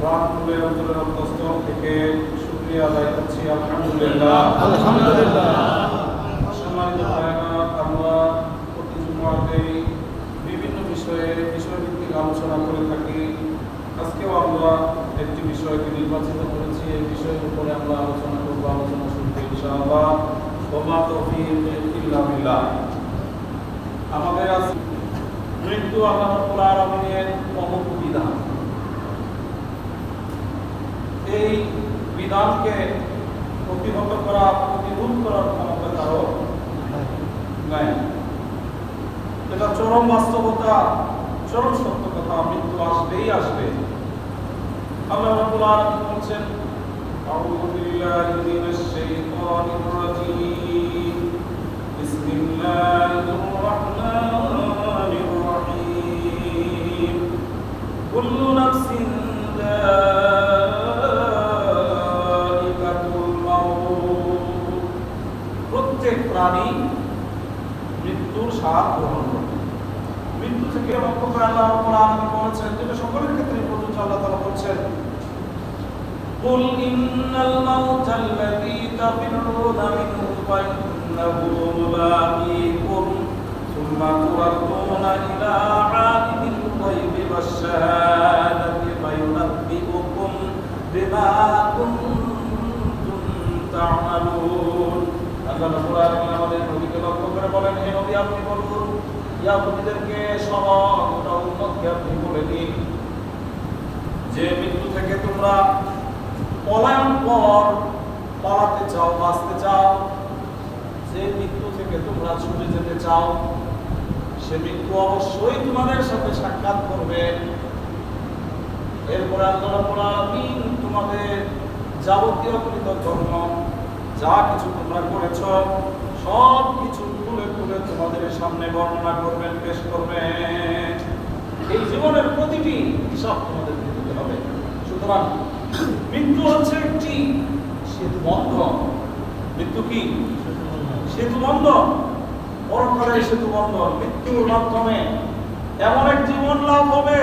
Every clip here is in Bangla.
প্রাণ অন্তরের অন্তঃস্থল থেকে শুক্রিয়া আদায় করছি। আলহামদুলিল্লাহ। আলহামদুলিল্লাহ। সম্মানিত ভাইরা আমরা প্রতি জুমাতেই বিভিন্ন বিষয়ে বিষয়ভিত্তিক আলোচনা করে থাকি। আজকেও আমরা একটি বিষয়কে নির্বাচিত করেছি। এই বিষয়ের উপরে আমরা আলোচনা করব আলোচনা শুনতে ইনশাআল্লাহ। ওমা তৌফিক ইল্লা বিল্লাহ। আমাদের আজ মৃত্যু আল্লাহ রাব্বুল আলামিনের অমুক এই বিধানকে প্রতিহত করা প্রতিরোধ করার ক্ষমতা কারও নাই। এটা চরম বাস্তবতা, চরম সত্য কথা, মৃত্যু আসবেই আসবে। আল্লাহ রাব্বুল আলামিন বলছেন, আউযু বিল্লাহি মিনাশ শাইতানির রাজীম। বিসমিল্লাহির রাহমানির রহিম। কুল্লু নাফসিন যায়িকাতুল প্রত্যেক প্রাণী মৃত্যুর স্বাদ গ্রহণ করবে মৃত্যু থেকে রক্ষা করে আল্লাহ রাব্বুল আলামিন বলেছেন যেটা সকলের ক্ষেত্রে প্রযোজ্য আল্লাহ তাআলা বলছেন قل إن الموت الذي تفرون منه فإنه ملاقيكم ثم تردون إلى عالم الغيب والشهادة فينبئكم بما كنتم تعملون যে মৃত্যু থেকে তোমরা পলায়ন পর পালাতে চাও, বাঁচতে চাও, যে মৃত্যু থেকে তোমরা ছুটে যেতে চাও, সে মৃত্যু অবশ্যই তোমাদের সাথে সাক্ষাৎ করবে। এরপরে আল্লাহ তোমাদের যাবতীয় কৃতকর্ম যা কিছু তোমরা করেছ, সব কিছু খুলে খুলে তোমাদের সামনে বর্ণনা করবেন, পেশ করবেন। এই জীবনের প্রতিটি হিসাব তোমাদের দিতে হবে। সুতরাং, মৃত্যু হচ্ছে একটি সেতু বন্ধ মৃত্যু কি? সেতু বন্ধ পরকালের সেতু বন্ধন মৃত্যুর মাধ্যমে এমন এক জীবন লাভ হবে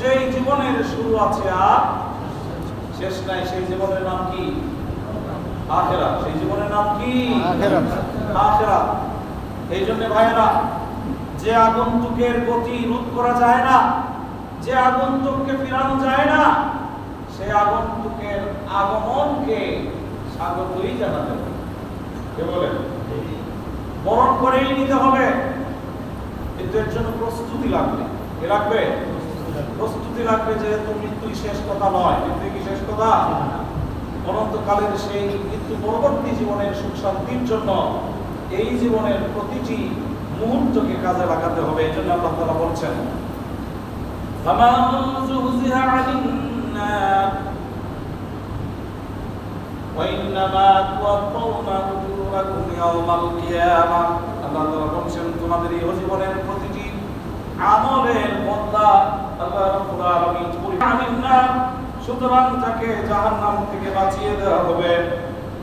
যে জীবনের শুরু আছে আর শেষ নাই। সেই জীবনের নাম কি? আখেরা সেই জীবনের নাম কি? আখেরা। এই জন্য ভাইয়েরা যে আগন্তুকের গতি রোধ করা যায় না যে আগন্তুককে ফিরানো যায় না সে আগন্তুকের আগমনকে স্বাগতই জানাতে হবে। কে বলেন বরণ করেই নিতে হবে। কিন্তু এর জন্য প্রস্তুতি লাগবে। কে লাগবে? প্রস্তুতি লাগবে। যেহেতু মৃত্যুই শেষ কথা নয়। মৃত্যু কি শেষ কথা? অনন্তকালের সেই মৃত্যু পরবর্তী জীবনের সুখ শান্তির জন্য এই জীবনের প্রতিটি মুহূর্তকে কাজে লাগাতে হবে এই জন্য আল্লাহ তাআলা বলছেন فَمَنْ زُحْزِحَ عَنِ النَّارِ وَإِنَّمَا تُوَفَّوْنَ أُجُورَكُمْ يَوْمَ الْقِيَامَةِ আল্লাহ তাআলা বলছেন তোমাদের এই জীবনের প্রতিটি আমলের বদলা আল্লাহ রাব্বুল আলামিন পরিমাণের না সুতরাং তাকে জাহান্নাম থেকে বাঁচিয়ে দেওয়া হবে।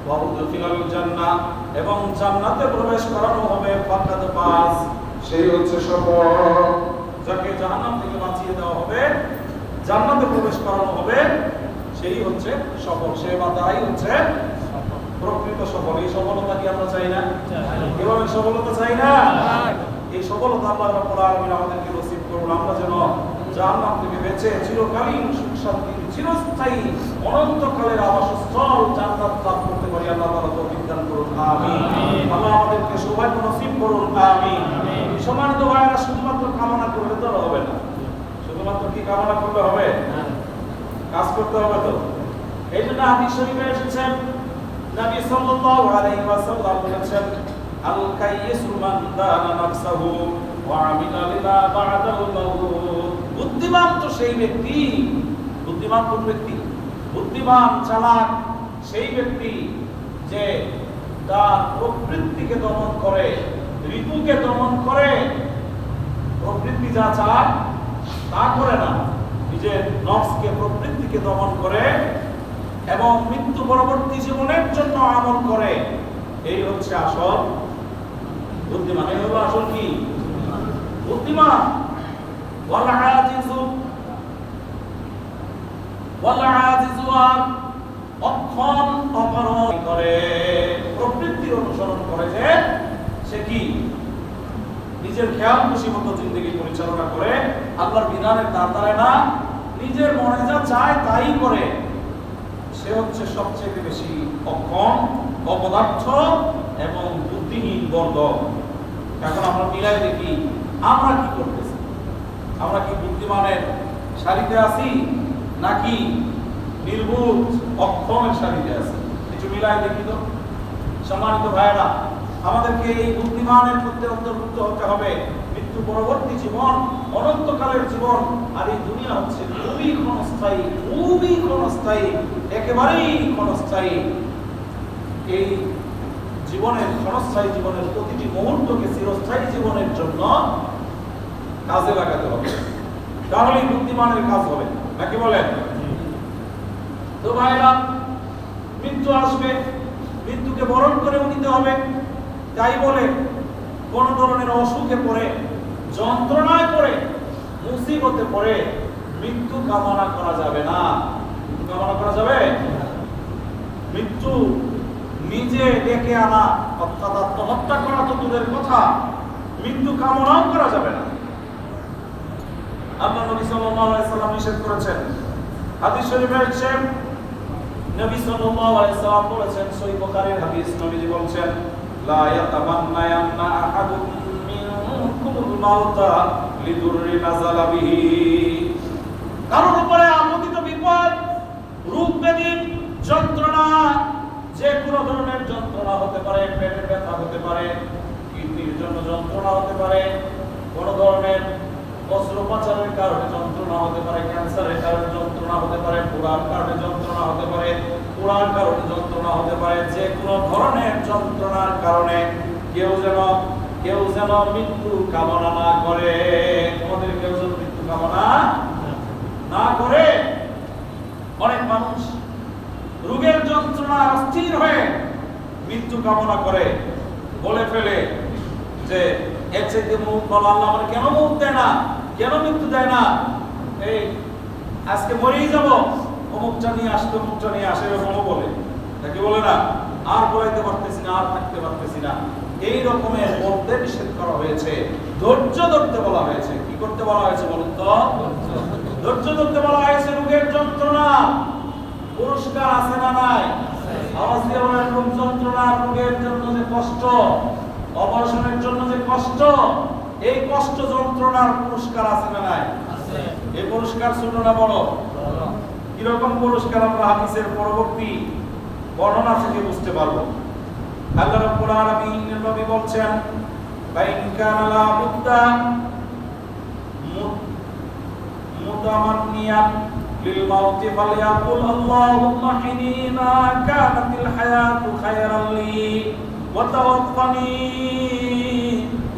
ওয়াউদখিলাল জান্নাহ এবং জান্নাতে প্রবেশ করানো হবে ফাকাদ পাস সেই হচ্ছে সফল যাকে জাহান্নাম থেকে বাঁচিয়ে দেওয়া হবে জান্নাতে প্রবেশ করানো হবে সেই হচ্ছে সফল। সে বা হচ্ছে প্রকৃত সফল। এই সফলতা কি আমরা চাই না? এভাবে সফলতা চাই না? এই সফলতা আল্লাহ রাব্বুল আলামিন আমাদেরকে নসিব করুন। আমরা যেন জাহান্নাম থেকে বেঁচে চিরকালীন সুখ শান্তি চিরস্থায়ী অনন্তকালের আবাসস্থল জান্নাত লাভ করতে পারি আল্লাহ তাআলা তৌফিক দান করুন। আমিন। আল্লাহ আমাদেরকে সৌভাগ্য নসিব করুন। আমিন। সম্মানিত ভাইরা শুধুমাত্র কামনা করলে তো হবে না। শুধুমাত্র কি কামনা করলে হবে? কাজ করতে হবে তো। এই জন্য হাদিস শরীফে এসেছেন নবী সাল্লাল্লাহু আলাইহি ওয়াসাল্লাম বলেছেন আল কাইয়িসু মান দানা নাফসাহু ওয়া আমিলা লিমা বা'দাল মাউত। বুদ্ধিমান তো সেই ব্যক্তি বুদ্ধিমান কোন ব্যক্তি? বুদ্ধিমান, চালাক, সেই ব্যক্তি যে তার প্রবৃত্তিকে দমন করে, ঋতুকে দমন করে। প্রবৃত্তি যা চায়, তা করে না। নিজের নফসকে, প্রবৃত্তিকে দমন করে এবং মৃত্যু পরবর্তী জীবনের জন্য আমল করে। এই হচ্ছে আসল বুদ্ধিমান। এই হলো আসল কি? বুদ্ধিমান। ওয়াল অক্ষম অপরণ করে, প্রবৃত্তির অনুসরণ করে যে সে কি? নিজের খেয়াল খুশি মতো জিন্দগি পরিচালনা করে, আল্লাহর বিধানের দাঁড়ায় না, নিজের মনে যা চায় তাই করে। সে হচ্ছে সবচেয়ে বেশি অক্ষম, অপদার্থ এবং বুদ্ধিহীন বর্গ এখন আমরা মিলাই দেখি, আমরা কি করতেছি? আমরা কি বুদ্ধিমানের সারিতে আছি? নাকি নির্বুধ অক্ষমের সারিতে আছি? কিছু মিলাই দেখি তো। সম্মানিত ভাইয়েরা, আমাদেরকে এই বুদ্ধিমানের মধ্যে অন্তর্ভুক্ত হতে হবে। মৃত্যু পরবর্তী জীবন, অনন্তকালের জীবন, আর এই দুনিয়া হচ্ছে খুবই ক্ষণস্থায়ী খুবই ক্ষণস্থায়ী, একেবারেই ক্ষণস্থায়ী। এই জীবনের, ক্ষণস্থায়ী জীবনের প্রতিটি মুহূর্তকে চিরস্থায়ী জীবনের জন্য কাজে লাগাতে হবে। তাহলেই বুদ্ধিমানের কাজ হবে। নাকি বলেন? তো ভাইরা, মৃত্যু আসবে, মৃত্যুকে বরণ করে নিতে হবে। তাই বলে, কোন ধরনের অসুখে পড়ে, যন্ত্রণায় পড়ে, মুসিবতে পড়ে মৃত্যু কামনা করা যাবে না। কামনা করা যাবে? মৃত্যু নিজে ডেকে আনা, অর্থাৎ আত্মহত্যা করা তো দূরের কথা। মৃত্যু কামনাও করা যাবে না। আল্লাহ নবী সাল্লাল্লাহু আলাইহি সাল্লাম নিষেধ করেছেন। হাদিস শরীফে আছে নবী সাল্লাল্লাহু আলাইহি সাল্লাম বলেছেন সহিহ বুখারীর হাদিস নবীজি বলছেন, লা ইয়াতামান্নায়ান্না আহাদুম মিনকুমুল মাউতা লিদুররি নাযালা বিহি। কারোর উপরে আপতিত বিপদ রোগ ব্যাধি যন্ত্রণা, যে কোনো ধরনের যন্ত্রণা হতে পারে, পেটের ব্যথা হতে পারে, কিডনির জন্য যন্ত্রণা হতে পারে, কোনো ধরনের অস্ত্রোপচারের কারণে যন্ত্রণা হতে পারে, ক্যান্সারের কারণে যন্ত্রণা হতে পারে, পোড়ার কারণে যন্ত্রণা হতে পারে, পোড়ার কারণে যন্ত্রণা হতে পারে, যে কোনো ধরনের যন্ত্রণার কারণে কেউ যেন কেউ যেন মৃত্যু কামনা না করে। তোমাদের কেউ যেন মৃত্যু কামনা না করে। অনেক মানুষ রোগের যন্ত্রণা অস্থির হয়ে মৃত্যু কামনা করে। বলে ফেলে যে, এর চাইতে মুখ বলা আল্লাহ আমার কেন মুখ দেয় না? কেন মৃত্যু দেয় না? এই, আজকে মরেই যাব। অমুকটা নিয়ে আসতে, অমুকটা নিয়ে আসে, এরকমও বলে। তাকে বলে না? আর বলাইতে পারতেছি না, আর থাকতে পারতেছি না। এই রকমের বলতে নিষেধ করা হয়েছে। ধৈর্য ধরতে বলা হয়েছে। কি করতে বলা হয়েছে বলুন তো? ধৈর্য ধরতে বলা হয়েছে রোগের যন্ত্রণা। পুরস্কার আছে না নাই? আওয়াজ দিয়ে বলেন রোগ যন্ত্রণা, রোগের জন্য যে কষ্ট, অপারেশনের জন্য যে কষ্ট। এই কষ্ট যন্ত্রণার পুরস্কার আছে না নাই? এই পুরস্কার ছোট না বড়? কীরকম পুরস্কার আমরা হাদিসের পরবর্তী বর্ণনা থেকে বুঝতে পারব। আল্লাহ রাব্বুল আলামিন নবী বলছেন বাইন কানা লা বুদ্দা মুতামান্নিয়াত লিল মাউত ফালয়াকুল আল্লাহুম্মা হিনা কানাতিল হায়াতু খায়রাল লি ওয়া তাওফানি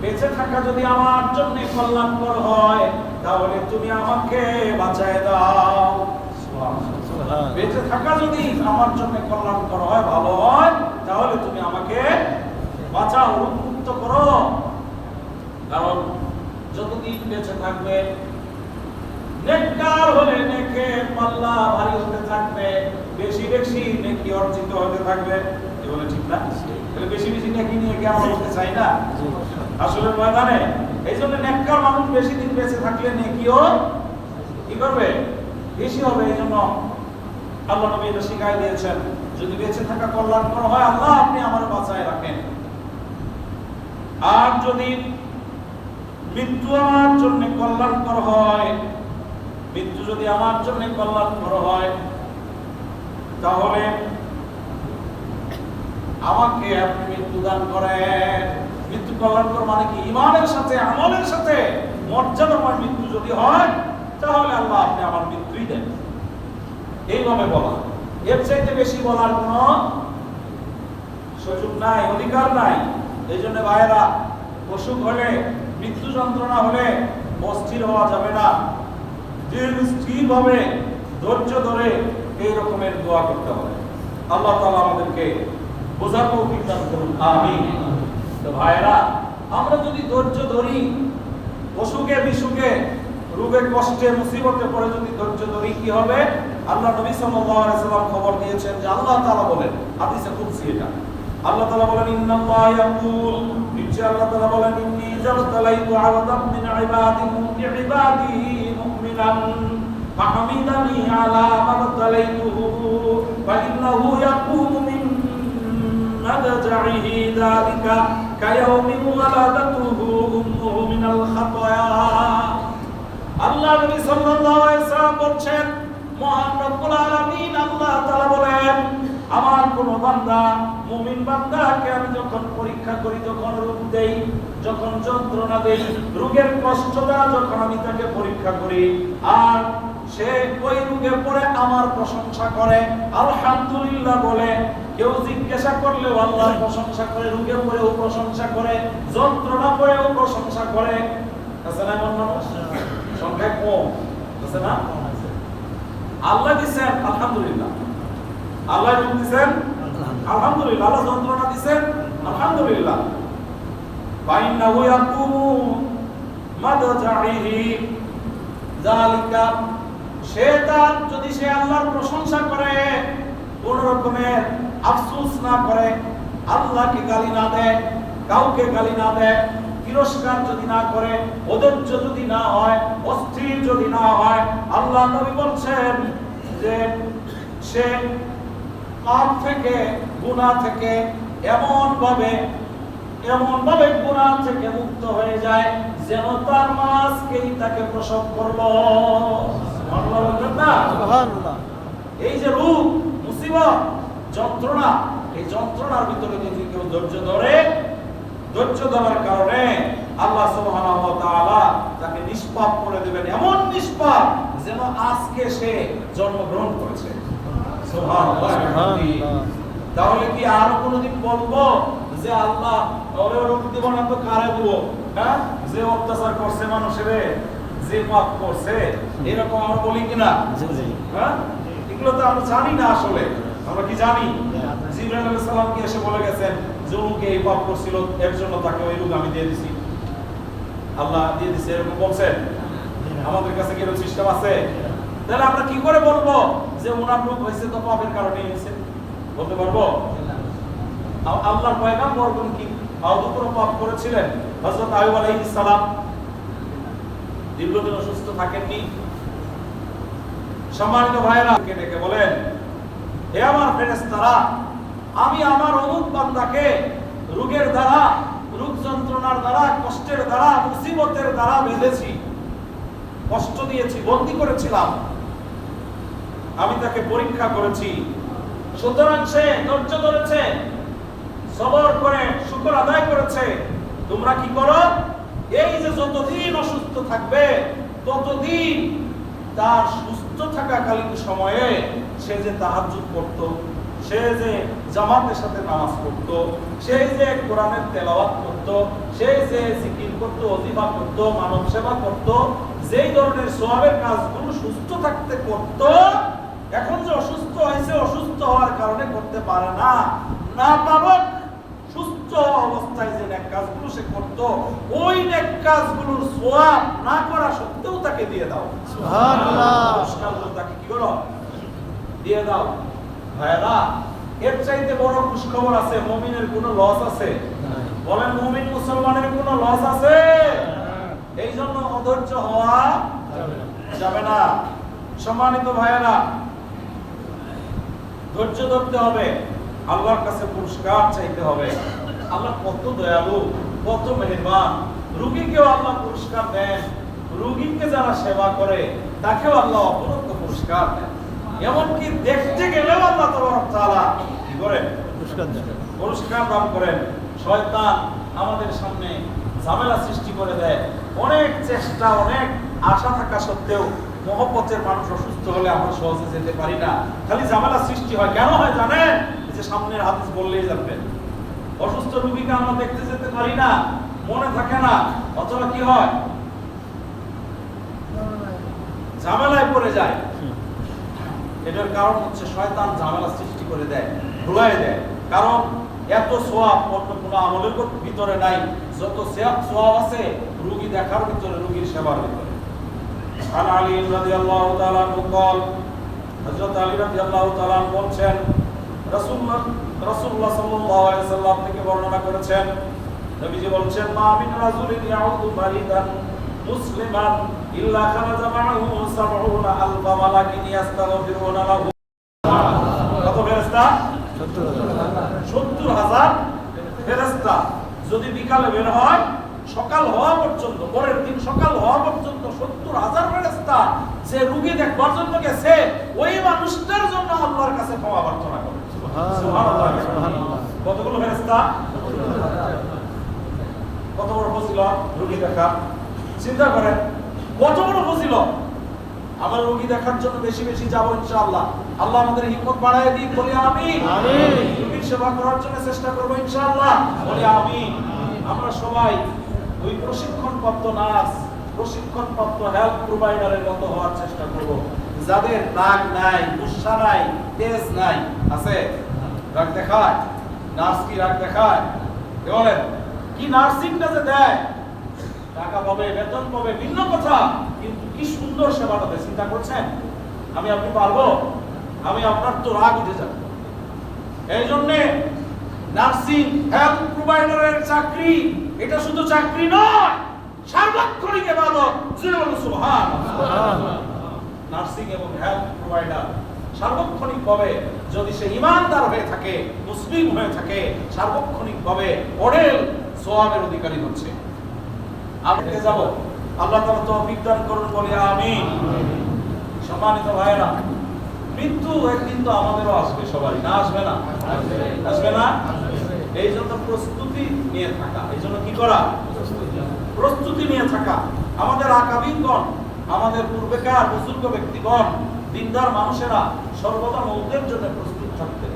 বেঁচে থাকা যদি আমার জন্য কল্যাণকর হয় তাহলে তুমি আমাকে বাঁচায় দাও। বেঁচে থাকা যদি আমার জন্য কল্যাণকর হয় ভালো হয় তাহলে তুমি আমাকে বাঁচাও মুক্ত করো। কারণ যতদিন বেঁচে থাকবে নেককার হলে নেকে পাল্লা ভারী হতে থাকবে বেশি বেশি নেকি অর্জিত হতে থাকবে। কি ঠিক না তাহলে বেশি বেশি নেকি নিয়ে কি আমরা হতে চাই না? আসলে ময়দানে এই জন্য নেককার মানুষ বেশি দিন বেঁচে থাকলে নেকিও কি করবে? বেশি হবে এই জন্য আল্লাহ নবী এটা শিখাই দিয়েছেন। যদি বেঁচে থাকা কল্যাণকর হয়, আল্লাহ আপনি আমার বাঁচায় রাখেন। আর যদি মৃত্যু আমার জন্য কল্যাণকর হয়, মৃত্যু যদি আমার জন্য কল্যাণকর হয়, তাহলে আমাকে আপনি মৃত্যু দান করেন। মৃত্যু কল্যাণকর মানে কি? ইমানের সাথে, আমলের সাথে মর্যাদাময় মৃত্যু যদি হয়, তাহলে আল্লাহ আপনি আমার মৃত্যুই দেন। এইভাবে বলা। এর চাইতে বেশি বলার কোনো সুযোগ নাই, অধিকার নাই। এই জন্য ভাইয়েরা, অসুখ হলে, মৃত্যু যন্ত্রণা হলে অস্থির হওয়া যাবে না। স্থিরভাবে ধৈর্য ধরে এই রকমের দোয়া করতে হবে। আল্লাহ তালা আমাদেরকে বোঝার তৌফিক করুন আমিন। তো ভাইরা আমরা যদি ধৈর্য ধরি, অসুখে বিসুখে, রোগে কষ্টে, মুসিবতে পড়ে যদি ধৈর্য ধরি, কি হবে? আল্লাহ নবী সাল্লাল্লাহু আলাইহি সাল্লাম খবর দিয়েছেন যে আল্লাহ তাআলা বলেন, হাদিসে কুদসি এটা। আল্লাহ তাআলা বলেন, ইন্নাল্লাহ ইয়াকুল। নিশ্চয় আল্লাহ তাআলা বলেন, ইন্নী জালাতালাইতু আবাদাম মিন ইবাদি ইবাদি মুমিনান। ফাহামিদানি আলা মা তালাইতুহু ফা ইন্নাহু ইয়াকুমু مضجعه ذلك كيوم ولدته أمه من الخطايا আল্লাহ নবী সাল্লাল্লাহু আলাইহি সাল্লাম বলছেন মহান রব্বুল আলামিন আল্লাহ তাআলা বলেন আমার কোন বান্দা মুমিন বান্দাকে আমি যখন পরীক্ষা করি যখন রোগ দেই যখন যন্ত্রণা দেই রোগের কষ্টটা যখন আমি তাকে পরীক্ষা করি আর সে ওই রোগে পড়ে আমার প্রশংসা করে। আলহামদুলিল্লাহ বলে, কেউ জিজ্ঞাসা করলেও আল্লাহর প্রশংসা করে, রোগে পড়েও প্রশংসা করে, যন্ত্রণা পড়েও প্রশংসা করে। আছে না এমন মানুষ? সংখ্যা কম। আছে না? আল্লাহ আলহামদুলিল্লাহ। আল্লাহ রূপ দিচ্ছেন আলহামদুলিল্লাহ। আল্লাহ যন্ত্রণা দিচ্ছেন আলহামদুলিল্লাহ। মাদজাইহি। যালিকা সে তার যদি সে আল্লাহর প্রশংসা করে, কোন রকমের না করে, আল্লাহকে গালি না দেয়, কাউকে গালি না দেয়, তিরস্কার যদি না করে যদি না হয়, অস্থির যদি না হয়, আল্লাহ নবী বলছেন যে সে পাপ থেকে, গুনাহ থেকে এমন ভাবে এমন ভাবে গুনাহ থেকে মুক্ত হয়ে যায় যেন তার মাসকেই তাকে প্রসব করল। সুবহানাল্লাহ। বলবেন না সুবহানাল্লাহ এই যে রূপ মুসিবত যন্ত্রণা এই যন্ত্রণার ভিতরে যদি কেউ ধৈর্য ধরে ধৈর্য ধরার কারণে আল্লাহ সুবহানাহু ওয়া তাআলা তাকে নিষ্পাপ করে দেবেন। এমন নিষ্পাপ যেন আজকে সে জন্মগ্রহণ করেছে। তাহলে কি আর কোনোদিন বলব যে আল্লাহ ওরে রূপ দিব না তো কারে দিব? হ্যাঁ? যে অত্যাচার করছে মানুষের। যে পাপ করছে এরকম আমরা বলি কিনা? হ্যাঁ? এগুলো তো আমরা জানি না আসলে। আমরা কি জানি? জিবরাইল আলাইহিস সালাম কি এসে বলে গেছেন? যে এই পাপ করছিল এর জন্য তাকে ওই রোগ আমি দিয়ে দিছি। আল্লাহ দিয়ে দিছে এরকম বলছেন? আমাদের কাছে কি এরকম সিস্টেম আছে? তাহলে আমরা কি করে বলব যে ওনার রোগ হয়েছে তো পাপের কারণে হয়েছে? বলতে পারব? আল্লাহর পয়গাম্বর কি? আদৌ কোনো পাপ করেছিলেন? হযরত আইয়ুব আলাইহিস সালাম দীর্ঘদিন অসুস্থ থাকেননি। সম্মানিত ভাইয়েরা, কে ডেকে বলেন, হে আমার ফেরেশতারা, আমি আমার অমুক বান্দাকে রোগের দ্বারা, রোগ যন্ত্রণার দ্বারা, কষ্টের দ্বারা, মুসিবতের দ্বারা বেঁধেছি, কষ্ট দিয়েছি, বন্দি করেছিলাম। আমি তাকে পরীক্ষা করেছি। সুতরাং সে ধৈর্য ধরেছে, সবর করে, শুকর আদায় করেছে। তোমরা কি করো? এই যে যতদিন অসুস্থ থাকবে, ততদিন তার সুস্থ থাকাকালীন সময়ে সে যে তাহাজ্জুদ করত সে যে জামাতের সাথে নামাজ পড়ত, সে যে কোরআনের তেলাওয়াত করত, সে যে জিকির করত, অজিফা করত, মানব সেবা করত, যেই ধরনের সোয়াবের কাজগুলো সুস্থ থাকতে করত, এখন যে অসুস্থ হয়েছে, অসুস্থ হওয়ার কারণে করতে পারে না। না পাবক অবস্থায় যে নেক কাজগুলো সে করত ওই নেক কাজগুলোর সোয়াব না করা সত্ত্বেও তাকে দিয়ে দাও পুরস্কারগুলো তাকে কি করো দিয়ে দাও ভাইরা এর চাইতে বড় খুশখবর আছে মুমিনের কোনো লস আছে বলেন মুমিন মুসলমানের কোনো লস আছে এই জন্য অধৈর্য হওয়া যাবে না সম্মানিত ভাইয়েরা ধৈর্য ধরতে হবে আল্লাহর কাছে পুরস্কার চাইতে হবে আল্লাহ কত দয়ালু কত মেহেরবান। রুগীকেও আল্লাহ পুরস্কার দেন। রুগীকে যারা সেবা করে তাকেও আল্লাহ অপরন্ত পুরস্কার দেন। এমনকি দেখতে গেলেও আল্লাহ তাবারক তাআলা কি করেন? পুরস্কার দেন। পুরস্কার দান করেন। শয়তান আমাদের সামনে ঝামেলা সৃষ্টি করে দেয়। অনেক চেষ্টা অনেক আশা থাকা সত্ত্বেও মহব্বতের মানুষ অসুস্থ হলে আমরা সহজে যেতে পারি না। খালি ঝামেলা সৃষ্টি হয়। কেন হয় জানেন? যে সামনের হাদিস বললেই জানবেন। অসুস্থ রোগীকে আমরা দেখতে যেতে পারি না মনে থাকে না অথবা কি হয় ঝামেলায় পড়ে যায় এটার কারণ হচ্ছে শয়তান ঝামেলা সৃষ্টি করে দেয় ভুলাই দেয় কারণ এত সোয়াব অন্য কোনো আমলের ভিতরে নাই যত সোয়াব আছে রুগী দেখার ভিতরে রুগীর সেবার ভিতরে عن علي رضي الله تعالى عنه قال হযরত আলী রাদিয়াল্লাহু তাআলা আনহু বলছেন রাসূলুল্লাহ রাসূলুল্লাহ সাল্লাল্লাহু আলাইহি থেকে বর্ণনা করেছেন, নবীজি মা মিন রাজুলিন মারিদান মুসলিমান ইল্লা খারাজা মা'আহু সাবউনা আলফা মালাকিন ইয়াস্তাগফিরুনা লাহু কত ফেরেশতা সত্তর হাজার ফেরেশতা যদি বিকালে বের হয়, সকাল হওয়া পর্যন্ত, পরের দিন সকাল হওয়া পর্যন্ত সত্তর হাজার ফেরেশতা যে রুগী দেখবার জন্য গেছে, ওই মানুষটার জন্য আল্লাহর কাছে ক্ষমা প্রার্থনা করে। কতগুলো ফেরেশতা? কত বড় ফজিলত? রুগী দেখা। চিন্তা করেন কত বড় ফজিলত? আমার রোগী দেখার জন্য বেশি বেশি যাব ইনশাআল্লাহ। আল্লাহ আমাদের হিম্মত বাড়ায় দিন বলি আমি আমিন। রোগীর সেবা করার জন্য চেষ্টা করব ইনশাআল্লাহ বলি আমি আমরা সবাই ওই প্রশিক্ষণপ্রাপ্ত নার্স প্রশিক্ষণপ্রাপ্ত হেলথ প্রোভাইডারের মতো হওয়ার চেষ্টা করব। যাদের নাক নাই উৎসা নাই তেজ নাই আছে? রাগ দেখায় নার্স কি রাগ দেখায়। বলেন? কি নার্সিংটা যে দেয়? টাকা পাবে বেতন পাবে ভিন্ন কথা কিন্তু কি সুন্দর সেবাটা দেয় চিন্তা করছেন? আমি আপনি পারব? আমি আপনার তো রাগ উঠে যাবে। এই জন্যে নার্সিং হেলথ প্রোভাইডারের চাকরি এটা শুধু চাকরি নয় সার্বক্ষণিক এবাদত সুবহান নার্সিং এবং হেলথ প্রোভাইডার সার্বক্ষণিক ভাবে যদি সে ইমানদার হয়ে থাকে, মুসলিম হয়ে থাকে সার্বক্ষণিক ভাবে অডেল সোয়াবের অধিকারী হচ্ছে। আমি যাব। আল্লাহ করুন বলি আমিন। সম্মানিত ভাইরা মৃত্যু একদিন তো আমাদেরও আসবে না আসবে না? আসবে না? এই জন্য প্রস্তুতি নিয়ে থাকা। এই জন্য কি করা? প্রস্তুতি নিয়ে থাকা। আমাদের আকাবিনগণ আমাদের পূর্বেকার বুজুর্গ ব্যক্তিগণ দিনদার মানুষেরা সর্বদা মৌতের জন্য প্রস্তুত থাকতেন।